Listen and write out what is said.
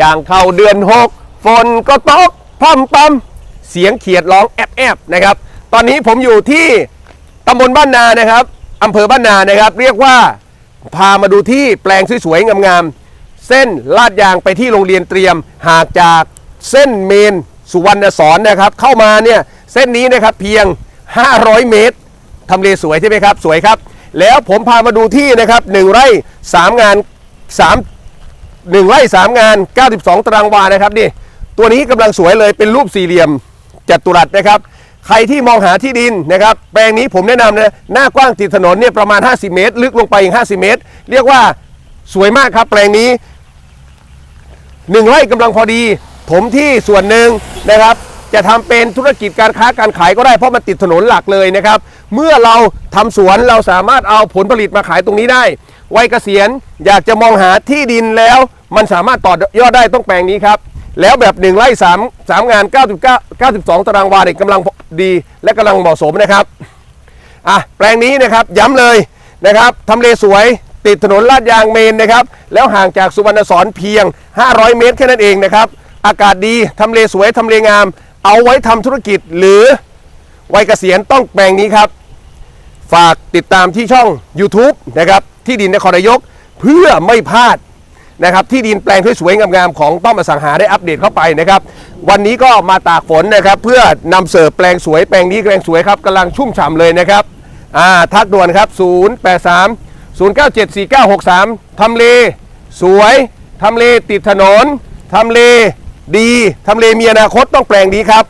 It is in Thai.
อย่างเข้าเดือนหกฝนก็ตกพร่ำพำเสียงเขียดร้องแอบแอบนะครับ ตอนนี้ผมอยู่ที่ตำบลบ้านนานะครับอำเภอบ้านนานะครับ เรียกว่าพามาดูที่แปลงสวยๆงามๆเส้นลาดยางไปที่โรงเรียนเตรียมหากจากเส้นเมนสุวรรณสอนนะครับ เข้ามาเนี่ยเส้นนี้นะครับเพียง 500 เมตรทำเลสวยใช่ไหมครับ สวยครับ แล้วผมพามาดูที่นะครับหนึ่งไร่สามงาน สามหนึ่งไร่สามงาน 92 ตารางวานะครับนี่ตัวนี้กำลังสวยเลยเป็นรูปสี่เหลี่ยมจัตุรัสนะครับ ใครที่มองหาที่ดินนะครับ แปลงนี้ผมแนะนำนะหน้ากว้างติดถนนเนี่ยประมาณ 50 เมตร ลึกลงไปอีก 50 เมตร เรียกว่าสวยมากครับ แปลงนี้หนึ่งไร่กำลังพอดี ถมที่ส่วนหนึ่งนะครับ จะทำเป็นธุรกิจการค้าการขายก็ได้เพราะมันติดถนนหลักเลยนะครับ เมื่อเราทำสวนเราสามารถเอาผลผลิตมาขายตรงนี้ได้วัยเกษียณอยากจะมองหาที่ดินแล้ว มันสามารถต่อยอดได้ต้องแปลงนี้ครับ แล้วแบบ1ไร่3 3งาน 99 92 ตารางวาเนี่ยกำลังดีและกำลังเหมาะสมนะครับอะแปลงนี้นะครับย้ำเลยนะครับทำเลสวยติดถนนลาดยางเมนนะครับ แล้วห่างจากสุวรรณสอนเพียง 500 เมตรแค่นั้นเองนะครับ อากาศดีทำเลสวยทำเลงาม เอาไว้ทำธุรกิจหรือวัยเกษียณต้องแปลงนี้ครับ ฝากติดตามที่ช่อง YouTube นะครับที่ดินนครนายกเพื่อไม่พลาดนะครับที่ดินแปลงสวยๆงามๆของต้อมอสังหาได้อัปเดตเข้าไปนะครับวันนี้ก็มาตากฝนนะครับเพื่อนำเสิร์ฟแปลงสวยแปลงนี้แปลงสวยครับกำลังชุ่มฉ่ำเลยนะครับอ่าทักด่วนครับ 083 097 4963ทำเล สวยทำเลติดถนนทำเล ดีทำเลมีอนาคตต้องแปลงนี้ครับ